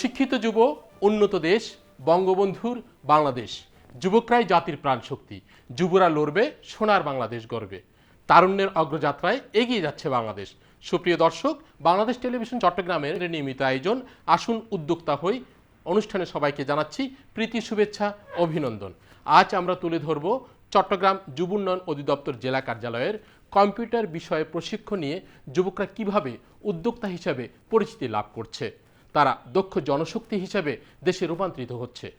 প্রশিক্ষিত যুব, উন্নত দেশ, বঙ্গবন্ধুর বাংলাদেশ। যুবকরাই জাতির প্রাণ শক্তি যুবরা লড়বে, সোনার বাংলাদেশ গর্বে তারুণ্যের অগ্রযাত্রায় এগিয়ে যাচ্ছে বাংলাদেশ। সুপ্রিয় দর্শক, বাংলাদেশ টেলিভিশন চট্টগ্রামের নিয়মিত আয়োজন। আসুন উদ্যোক্তা হই। অনুষ্ঠানে সবাইকে জানাচ্ছি প্রীতি, শুভেচ্ছা, অভিনন্দন। আজ আমরা তুলে ধরব চট্টগ্রাম যুব উন্নয়ন অধিদপ্তর জেলা কার্যালয়ের কম্পিউটার বিষয়ে প্রশিক্ষণ নিয়ে যুবকরা কীভাবে উদ্যোক্তা হিসাবে পরিচিতি লাভ করছে। তারা দক্ষ জনশক্তি হিসাবে দেশে রূপান্তরিত হচ্ছে।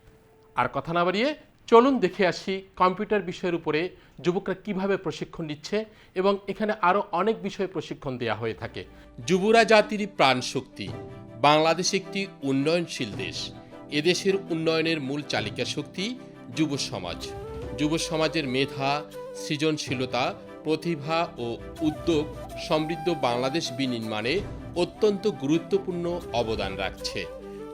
আর কথা না বাড়িয়ে চলুন দেখে আসি কম্পিউটার বিষয়ের উপরে যুবকরা কীভাবে প্রশিক্ষণ নিচ্ছে এবং এখানে আরও অনেক বিষয়ে প্রশিক্ষণ দেওয়া হয়ে থাকে। যুবরা জাতির প্রাণ শক্তি, বাংলাদেশ একটি উন্নয়নশীল দেশ। এদেশের উন্নয়নের মূল চালিকা শক্তি যুব সমাজ। যুব সমাজের মেধা, সৃজনশীলতা, প্রতিভা ও উদ্যোগ সমৃদ্ধ বাংলাদেশ বিনির্মাণে অত্যন্ত গুরুত্বপূর্ণ অবদান রাখছে।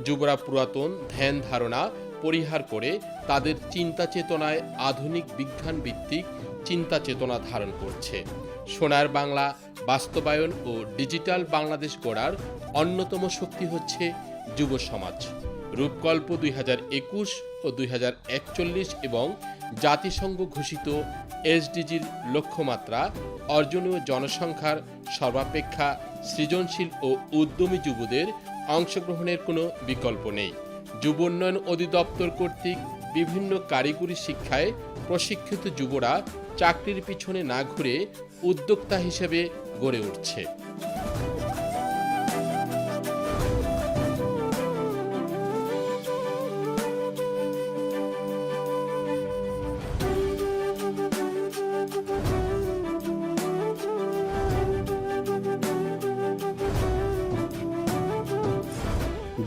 যুবরা পুরাতন ধ্যান ধারণা পরিহার করে তাদের চিন্তা চেতনায় আধুনিক বিজ্ঞান ভিত্তিক চিন্তা চেতনা ধারণ করছে। সোনার বাংলা, বাস্তবায়ন ও ডিজিটাল বাংলাদেশ গড়ার অন্যতম শক্তি হচ্ছে যুব সমাজ। রূপকল্প দুই হাজার একুশ ও দুই হাজার একচল্লিশ এবং জাতিসংঘ ঘোষিত এসডিজির লক্ষ্যমাত্রা অর্জনীয় জনসংখ্যার সর্বাপেক্ষা সৃজনশীল ও উদ্যমী যুবদের অংশগ্রহণের কোনো বিকল্প নেই। যুব উন্নয়ন অধিদপ্তর কর্তৃক বিভিন্ন কারিগরি শিক্ষায় প্রশিক্ষিত যুবরা চাকরির পিছনে না ঘুরে উদ্যোক্তা হিসেবে গড়ে উঠছে।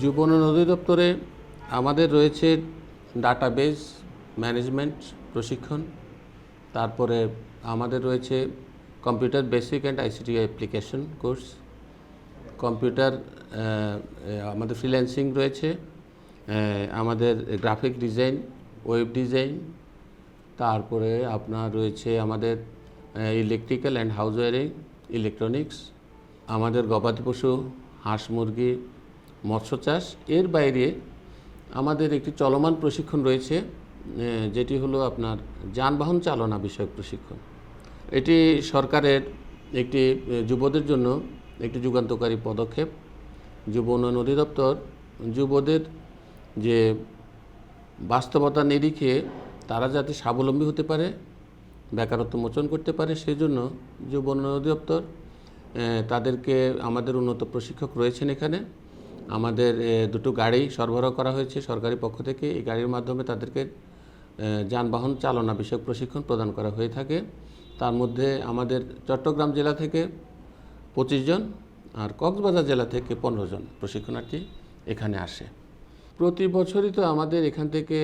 যুব উন্নয়ন অধিদপ্তরে আমাদের রয়েছে ডাটাবেজ ম্যানেজমেন্ট প্রশিক্ষণ, তারপরে আমাদের রয়েছে computer basic and ICT application course computer আমাদের ফ্রিল্যান্সিং রয়েছে আমাদের গ্রাফিক ডিজাইন ওয়েব ডিজাইন তারপরে আপনার রয়েছে আমাদের electrical and house wiring electronics আমাদের গবাদি পশু, হাঁস মুরগি মৎস্য চাষ। এর বাইরে আমাদের একটি চলমান প্রশিক্ষণ রয়েছে যেটি হলো আপনার যানবাহন চালনা বিষয়ক প্রশিক্ষণ। এটি সরকারের একটি যুবদের জন্য একটি যুগান্তকারী পদক্ষেপ। যুব উন্নয়ন অধিদপ্তর যুবদের যে বাস্তবতা নিরিখে তারা যাতে স্বাবলম্বী হতে পারে, বেকারত্ব মোচন করতে পারে, সেই জন্য যুব উন্নয়ন অধিদপ্তর তাদেরকে আমাদের উন্নত প্রশিক্ষক রয়েছেন এখানে। আমাদের দুটো গাড়ি সরবরাহ করা হয়েছে সরকারি পক্ষ থেকে। এই গাড়ির মাধ্যমে তাদেরকে যানবাহন চালনা বিষয়ক প্রশিক্ষণ প্রদান করা হয়ে থাকে। তার মধ্যে আমাদের চট্টগ্রাম জেলা থেকে পঁচিশ জন আর কক্সবাজার জেলা থেকে পনেরো জন প্রশিক্ষণার্থী এখানে আসে। প্রতি বছরই তো আমাদের এখান থেকে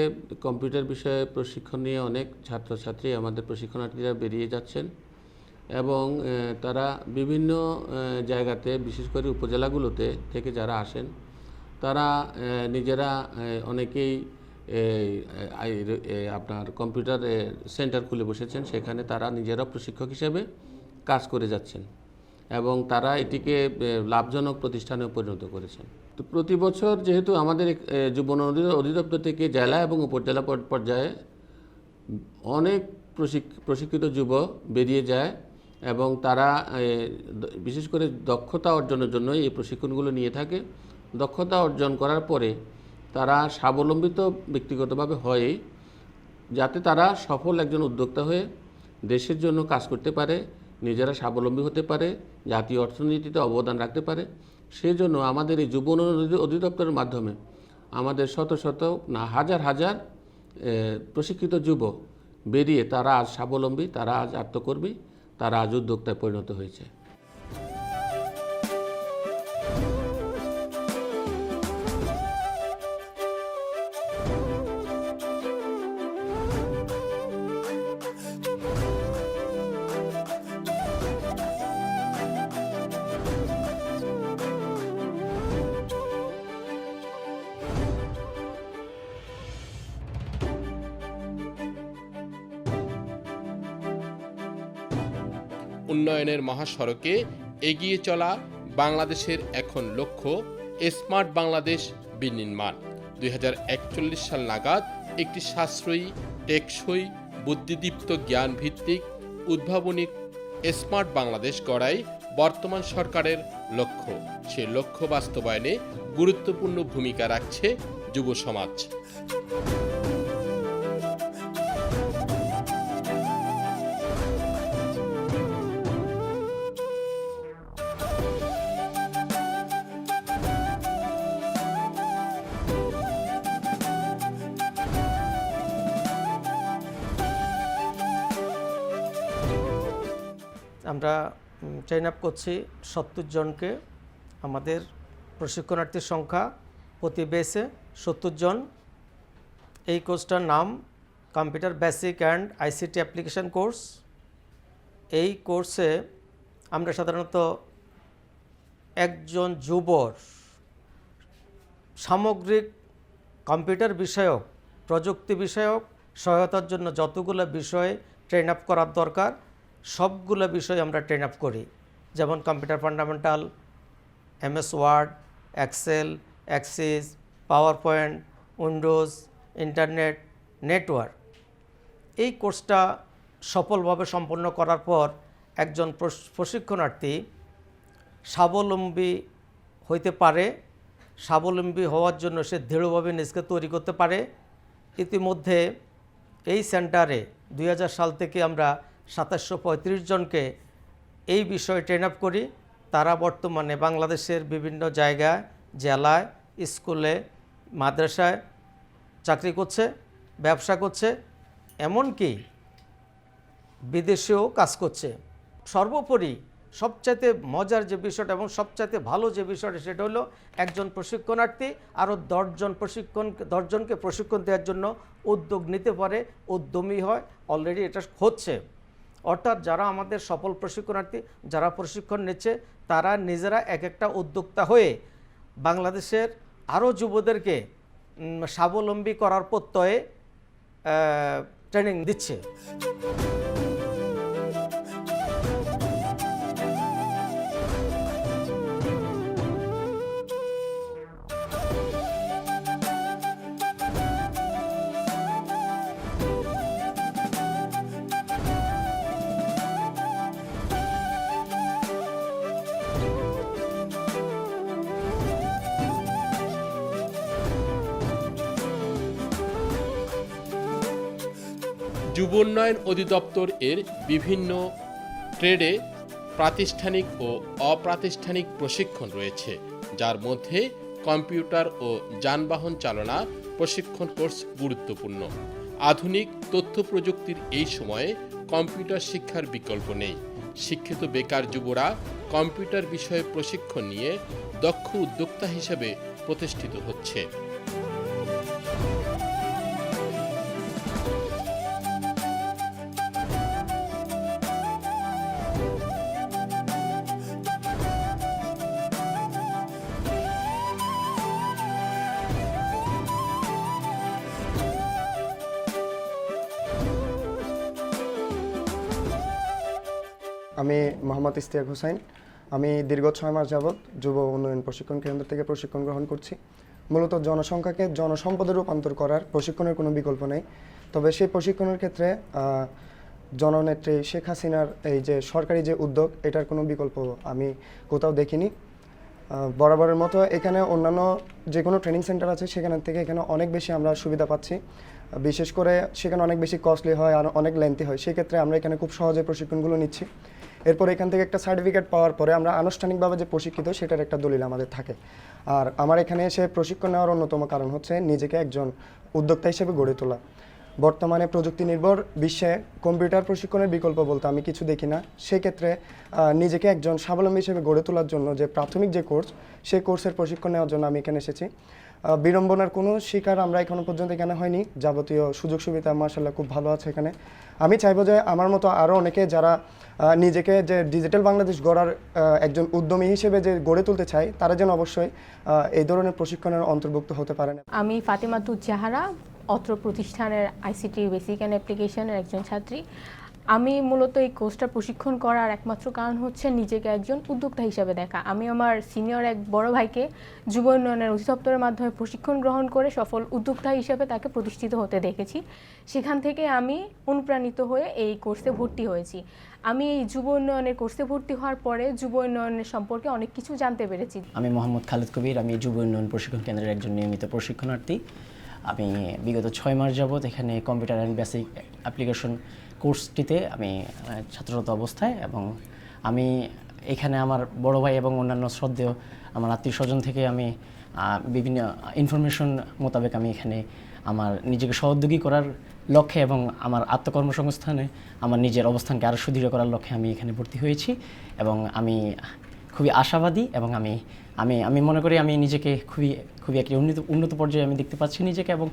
কম্পিউটার বিষয়ে প্রশিক্ষণ নিয়ে অনেক ছাত্রছাত্রী আমাদের প্রশিক্ষণার্থীরা বেরিয়ে যাচ্ছেন। এবং তারা বিভিন্ন জায়গাতে বিশেষ করে উপজেলাগুলোতে থেকে যারা আসেন তারা নিজেরা অনেকেই আপনার কম্পিউটার সেন্টার খুলে বসেছেন। সেখানে তারা নিজেরা প্রশিক্ষক হিসেবে কাজ করে যাচ্ছেন এবং তারা এটিকে লাভজনক প্রতিষ্ঠানে পরিণত করেছেন। তো প্রতি বছর যেহেতু আমাদের এ, যুব অধিদপ্তর থেকে জেলা এবং উপজেলা পর্যায়ে অনেক প্রশিক- প্রশিক্ষিত যুব বেরিয়ে যায় এবং তারা বিশেষ করে দক্ষতা অর্জনের জন্য এই প্রশিক্ষণগুলো নিয়ে থাকে। দক্ষতা অর্জন করার পরে তারা স্বাবলম্বিত ব্যক্তিগতভাবে হয় যাতে তারা সফল একজন উদ্যোক্তা হয়ে দেশের জন্য কাজ করতে পারে, নিজেরা স্বাবলম্বী হতে পারে, জাতীয় অর্থনীতিতে অবদান রাখতে পারে। সেই জন্য আমাদের এই যুব অধিদপ্তরের মাধ্যমে আমাদের শত শত না, হাজার হাজার প্রশিক্ষিত যুব বেরিয়ে তারা আজ স্বাবলম্বী, তারা আজ আত্মকর্মী। তারা আজ উদ্যোক্তায় পরিণত হয়েছে। উন্নয়নের মহাসড়কে এগিয়ে চলা বাংলাদেশের এখন লক্ষ্য স্মার্ট বাংলাদেশ বিনির্মাণ। দুই হাজার একচল্লিশ সাল নাগাদ একটি সাশ্রয়ী, টেকসই, বুদ্ধিদীপ্ত জ্ঞান ভিত্তিক উদ্ভাবনী স্মার্ট বাংলাদেশ গড়াই বর্তমান সরকারের লক্ষ্য। সে লক্ষ্য বাস্তবায়নে গুরুত্বপূর্ণ ভূমিকা রাখছে যুব সমাজ। আমরা ট্রেন আপ করছি সত্তর জনকে। আমাদের প্রশিক্ষণার্থীর সংখ্যা প্রতি বেসে সত্তর জন। এই কোর্সটার নাম computer basic and ICT application course এই কোর্সে আমরা সাধারণত একজন যুবর সামগ্রিক কম্পিউটার বিষয়ক, প্রযুক্তি বিষয়ক সহায়তার জন্য যতগুলো বিষয়ে ট্রেন আপ করার দরকার সবগুলো বিষয় আমরা ট্রেন আপ করি। যেমন computer fundamental MS Word Excel access PowerPoint Windows internet network এই কোর্সটা সফলভাবে সম্পন্ন করার পর একজন প্রশ- প্রশিক্ষণার্থী স্বাবলম্বী হইতে পারে, স্বাবলম্বী হওয়ার জন্য সে দৃঢ়ভাবে নিজকে তৈরি করতে পারে। ইতিমধ্যে এই সেন্টারে দুই হাজার সাল থেকে আমরা সাতাশশো পঁয়ত্রিশ জনকে এই বিষয়ে ট্রেন আপ করি। তারা বর্তমানে বাংলাদেশের বিভিন্ন জায়গায়, জেলায়, স্কুলে, মাদ্রাসায় চাকরি করছে, ব্যবসা করছে, এমনকি বিদেশেও কাজ করছে। সর্বোপরি সবচাইতে মজার যে বিষয়টা এবং সবচাইতে ভালো যে বিষয়টা সেটা হলো একজন প্রশিক্ষণার্থী আরও দশজন প্রশিক্ষণ, দশজনকে প্রশিক্ষণ দেওয়ার জন্য উদ্যোগ নিতে পারে, উদ্যমী হয় অলরেডি এটা হচ্ছে। অর্থাৎ যারা আমাদের সফল প্রশিক্ষণার্থী, যারা প্রশিক্ষণ নিচ্ছে, তারা নিজেরা এক একটা উদ্যোক্তা হয়ে বাংলাদেশের আরও যুবদেরকে স্বাবলম্বী করার প্রত্যয়ে ট্রেনিং দিচ্ছে। যুব উন্নয়ন অধিদপ্তর এর বিভিন্ন ট্রেডে প্রাতিষ্ঠানিক ও অপ্রাতিষ্ঠানিক প্রশিক্ষণ রয়েছে, যার মধ্যে কম্পিউটার ও যানবাহন চালনা প্রশিক্ষণ কোর্স গুরুত্বপূর্ণ। আধুনিক তথ্য প্রযুক্তির এই সময়ে কম্পিউটার শিক্ষার বিকল্প নেই। শিক্ষিত বেকার যুবরা কম্পিউটার বিষয়ে প্রশিক্ষণ নিয়ে দক্ষ উদ্যোক্তা হিসেবে প্রতিষ্ঠিত হচ্ছে। আমি মোহাম্মদ ইস্তিয়াক হোসাইন। আমি দীর্ঘ ছয় মাস যাবৎ যুব উন্নয়ন প্রশিক্ষণ কেন্দ্র থেকে প্রশিক্ষণ গ্রহণ করছি। মূলত জনসংখ্যাকে জনসম্পদে রূপান্তর করার প্রশিক্ষণের কোনো বিকল্প নেই। তবে সেই প্রশিক্ষণের ক্ষেত্রে জননেত্রী শেখ হাসিনার এই যে সরকারি যে উদ্যোগ, এটার কোনো বিকল্প আমি কোথাও দেখিনি। বরাবরের মতো এখানে অন্যান্য যে কোনো ট্রেনিং সেন্টার আছে সেখান থেকে এখানে অনেক বেশি আমরা সুবিধা পাচ্ছি। বিশেষ করে সেখানে অনেক বেশি কস্টলি হয় আর অনেক লেন্থি হয়। সেক্ষেত্রে আমরা এখানে খুব সহজে প্রশিক্ষণগুলো নিচ্ছি। এরপর এখান থেকে একটা সার্টিফিকেট পাওয়ার পরে আমরা আনুষ্ঠানিকভাবে যে প্রশিক্ষিত, সেটার একটা দলিল আমাদের থাকে। আর আমার এখানে এসে প্রশিক্ষণ নেওয়ার অন্যতম কারণ হচ্ছে নিজেকে একজন উদ্যোক্তা হিসেবে গড়ে তোলা। বর্তমানে প্রযুক্তি নির্ভর বিশ্বে কম্পিউটার প্রশিক্ষণের বিকল্প বলতে আমি কিছু দেখি না। সেক্ষেত্রে নিজেকে একজন স্বাবলম্বী হিসেবে গড়ে তোলার জন্য যে প্রাথমিক যে কোর্স সেই কোর্সের প্রশিক্ষণ নেওয়ার জন্য আমি এখানে এসেছি। বিড়ম্বনার কোনো শিকার আমরা এখনও পর্যন্ত এখানে হয়নি। যাবতীয় সুযোগ সুবিধা মার্শাল্লাহ খুব ভালো আছে এখানে। আমি চাইব যে আমার মতো আরও অনেকে যারা নিজেকে যে ডিজিটাল বাংলাদেশ গড়ার একজন উদ্যমী হিসেবে যে গড়ে তুলতে চায়, তারা যেন অবশ্যই এই ধরনের প্রশিক্ষণের অন্তর্ভুক্ত হতে পারেন আমি ফাতেমা তুজাহারা অত্র প্রতিষ্ঠানের আইসিটি বেসিক অ্যান্ড অ্যাপ্লিকেশনের একজন ছাত্রী। আমি মূলত এই কোর্সটা প্রশিক্ষণ করার একমাত্র কারণ হচ্ছে নিজেকে একজন উদ্যোক্তা হিসেবে দেখা। আমি আমার সিনিয়র এক বড় ভাইকে যুব উন্নয়নের অধিদপ্তরের মাধ্যমে প্রশিক্ষণ গ্রহণ করে সফল উদ্যোক্তা হিসেবে তাকে প্রতিষ্ঠিত হতে দেখেছি। সেখান থেকে আমি অনুপ্রাণিত হয়ে এই কোর্সে ভর্তি হয়েছি। আমি এই যুব উন্নয়নের কোর্সে ভর্তি হওয়ার পরে যুব উন্নয়নের সম্পর্কে অনেক কিছু জানতে পেরেছি। আমি মোহাম্মদ খালেদ কবির, আমি যুব উন্নয়ন প্রশিক্ষণ কেন্দ্রের একজন নিয়মিত প্রশিক্ষণার্থী। আমি বিগত ছয় মাস যাবৎ এখানে কম্পিউটার অ্যান্ড বেসিক অ্যাপ্লিকেশন কোর্সটিতে আমি ছাত্ররত অবস্থায় এবং আমি এখানে আমার বড় ভাই এবং অন্যান্য শ্রদ্ধেয় আমার আত্মীয় স্বজন থেকে আমি বিভিন্ন ইনফরমেশন মোতাবেক আমি এখানে আমার নিজেকে সহযোগী করার লক্ষ্যে এবং আমার আত্মকর্মসংস্থানে আমার নিজের অবস্থানকে আরও সুদৃঢ় করার লক্ষ্যে আমি এখানে ভর্তি হয়েছি এবং আমি খুবই আশাবাদী এবং আমি আমি আমি মনে করি আমি নিজেকে খুবই খুবই একটি উন্নত উন্নত পর্যায়ে আমি দেখতে পাচ্ছি নিজেকে এবং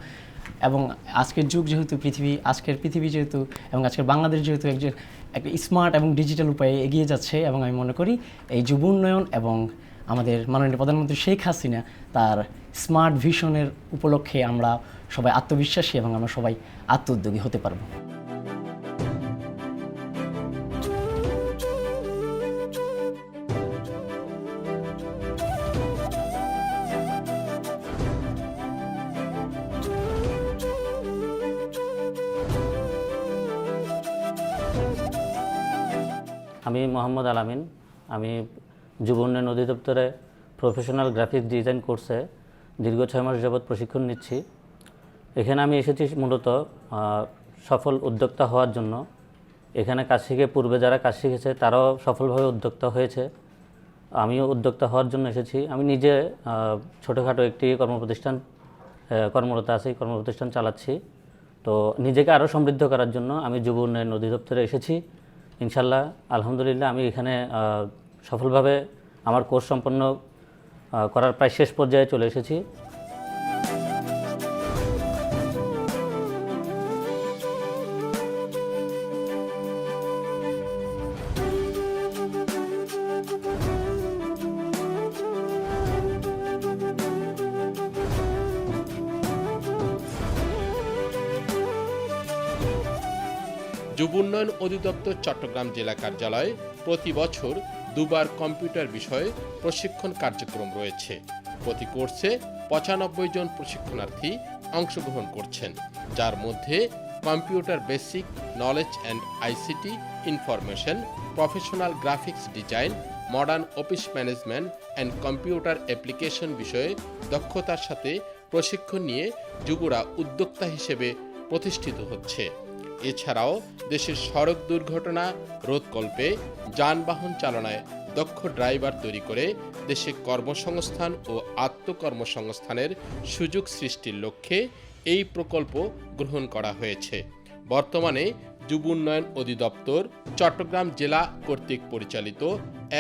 এবং আজকের যুগ যেহেতু পৃথিবী, আজকের পৃথিবী যেহেতু এবং আজকের বাংলাদেশ যেহেতু একজন একটা স্মার্ট এবং ডিজিটাল উপায়ে এগিয়ে যাচ্ছে এবং আমি মনে করি এই যুব উন্নয়ন এবং আমাদের মাননীয় প্রধানমন্ত্রী শেখ হাসিনা তার স্মার্ট ভিশনের উপলক্ষে আমরা সবাই আত্মবিশ্বাসী এবং আমরা সবাই আত্ম উদ্যোগী হতে পারব। আমি মোহাম্মদ আলামিন। আমি যুব উন্নয়ন অধিদপ্তরে প্রফেশনাল গ্রাফিক্স ডিজাইন কোর্সে দীর্ঘ ছয় মাস যাবৎ প্রশিক্ষণ নিচ্ছি। এখানে আমি এসেছি মূলত সফল উদ্যোক্তা হওয়ার জন্য। এখানে কাজ শিখে পূর্বে যারা কাজ শিখেছে, তারাও সফলভাবে উদ্যোক্তা হয়েছে। আমিও উদ্যোক্তা হওয়ার জন্য এসেছি। আমি নিজে ছোটোখাটো একটি কর্মপ্রতিষ্ঠান কর্মরত আছি, কর্মপ্রতিষ্ঠান চালাচ্ছি। তো নিজেকে আরও সমৃদ্ধ করার জন্য আমি যুব উন্নয়ন অধিদপ্তরে এসেছি। ইনশাল্লাহ আলহামদুলিল্লাহ আমি এখানে সফলভাবে আমার কোর্স সম্পন্ন করার প্রায় শেষ পর্যায়ে চলে এসেছি। যুব উন্নয়ন অধিদপ্তর চট্টগ্রাম জেলা কার্যালয়ে প্রতি বছর দুবার কম্পিউটার বিষয়ে প্রশিক্ষণ কার্যক্রম রয়েছে। প্রতি কোর্সে পঁচানব্বই জন প্রশিক্ষণার্থী অংশগ্রহণ করছেন, যার মধ্যে computer basic knowledge and ICT, information, professional graphics design, modern office management and computer application বিষয়ে দক্ষতার সাথে প্রশিক্ষণ নিয়ে যুবরা উদ্যোক্তা হিসেবে প্রতিষ্ঠিত হচ্ছে। এছাড়াও দেশের সড়ক দুর্ঘটনা, রোধকল্পে, যানবাহন চালনায় দক্ষ ড্রাইভার তৈরি করে দেশে কর্মসংস্থান ও আত্মকর্মসংস্থানের সুযোগ সৃষ্টির লক্ষ্যে এই প্রকল্প গ্রহণ করা হয়েছে। বর্তমানে যুব উন্নয়ন অধিদপ্তর চট্টগ্রাম জেলা কর্তৃক পরিচালিত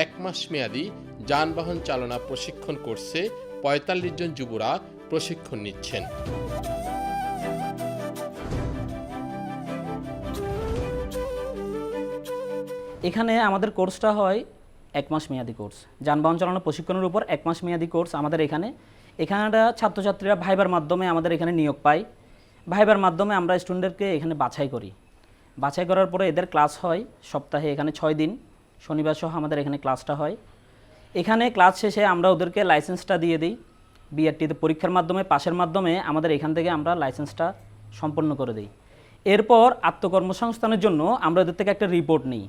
এক মাস মেয়াদী যানবাহন চালনা প্রশিক্ষণ কোর্সে পঁয়তাল্লিশ জন যুবরা প্রশিক্ষণ নিচ্ছেন। এখানে আমাদের কোর্সটা হয় এক মাস মেয়াদি কোর্স যানবাহন চালানো প্রশিক্ষণের উপর এক মাস মেয়াদি কোর্স আমাদের এখানে। এখানটা ছাত্রছাত্রীরা ভাইবার মাধ্যমে আমাদের এখানে নিয়োগ পায়। ভাইবার মাধ্যমে আমরা স্টুডেন্টদেরকে এখানে বাছাই করি। বাছাই করার পরে এদের ক্লাস হয় সপ্তাহে এখানে ছয় দিন। শনিবার সহ আমাদের এখানে ক্লাসটা হয়। এখানে ক্লাস শেষে আমরা ওদেরকে লাইসেন্সটা দিয়ে দিই। বিআরটিতে পরীক্ষার মাধ্যমে, পাশের মাধ্যমে আমাদের এখান থেকে আমরা লাইসেন্সটা সম্পন্ন করে দিই। এরপর আত্মকর্মসংস্থানের জন্য আমরা ওদের থেকে একটা রিপোর্ট নিই।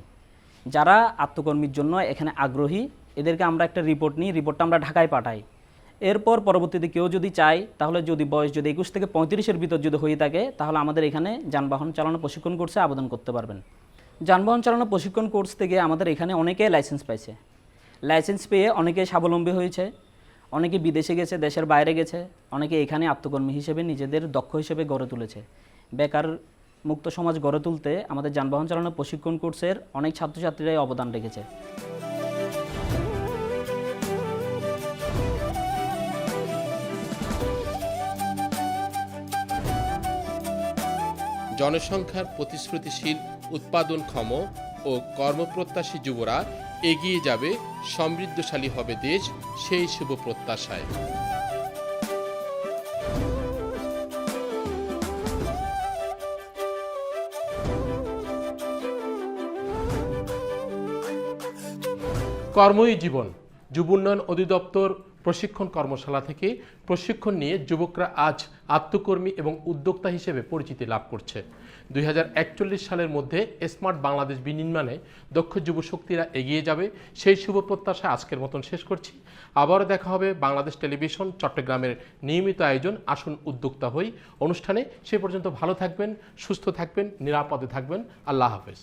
যারা আত্মকর্মীর জন্য এখানে আগ্রহী, এদেরকে আমরা একটা রিপোর্ট নিই রিপোর্টটা আমরা ঢাকায় পাঠাই। এরপর পরবর্তীতে কেউ যদি চায়, তাহলে যদি বয়স যদি একুশ থেকে পঁয়ত্রিশের ভিতর যদি হয়ে থাকে, তাহলে আমাদের এখানে যানবাহন চালানো প্রশিক্ষণ কোর্সে আবেদন করতে পারবেন। যানবাহন চালানো প্রশিক্ষণ কোর্স থেকে আমাদের এখানে অনেকে লাইসেন্স পাইছে। লাইসেন্স পেয়ে অনেকে স্বাবলম্বী হয়েছে। অনেকে বিদেশে গেছে, দেশের বাইরে গেছে, অনেকে এখানে আত্মকর্মী হিসেবে নিজেদের দক্ষ হিসেবে গড়ে তুলেছে। বেকার মুক্ত সমাজ গড়ে তুলতে আমাদের যানবাহন চালানো প্রশিক্ষণ কোর্সের অনেক ছাত্রছাত্রীরাই অবদান রেখেছে। জনসংখ্যার প্রতিশ্রুতিশীল উৎপাদনক্ষম ও কর্মপ্রত্যাশী যুবরা এগিয়ে যাবে, সমৃদ্ধশালী হবে দেশ, সেই শুভ প্রত্যাশায়। কর্মই জীবন। যুব উন্নয়ন অধিদপ্তর প্রশিক্ষণ কর্মশালা থেকে প্রশিক্ষণ নিয়ে যুবকরা আজ আত্মকর্মী এবং উদ্যোক্তা হিসেবে পরিচিতি লাভ করছে। দুই হাজার একচল্লিশ সালের মধ্যে স্মার্ট বাংলাদেশ বিনির্মাণে দক্ষ যুবশক্তিরা এগিয়ে যাবে। সেই শুভ প্রত্যাশা আজকের মতন শেষ করছি। আবারও দেখা হবে বাংলাদেশ টেলিভিশন চট্টগ্রামের নিয়মিত আয়োজন। আসুন উদ্যোক্তা হই। অনুষ্ঠানে সে পর্যন্ত ভালো থাকবেন, সুস্থ থাকবেন, নিরাপদে থাকবেন। আল্লাহ হাফেজ।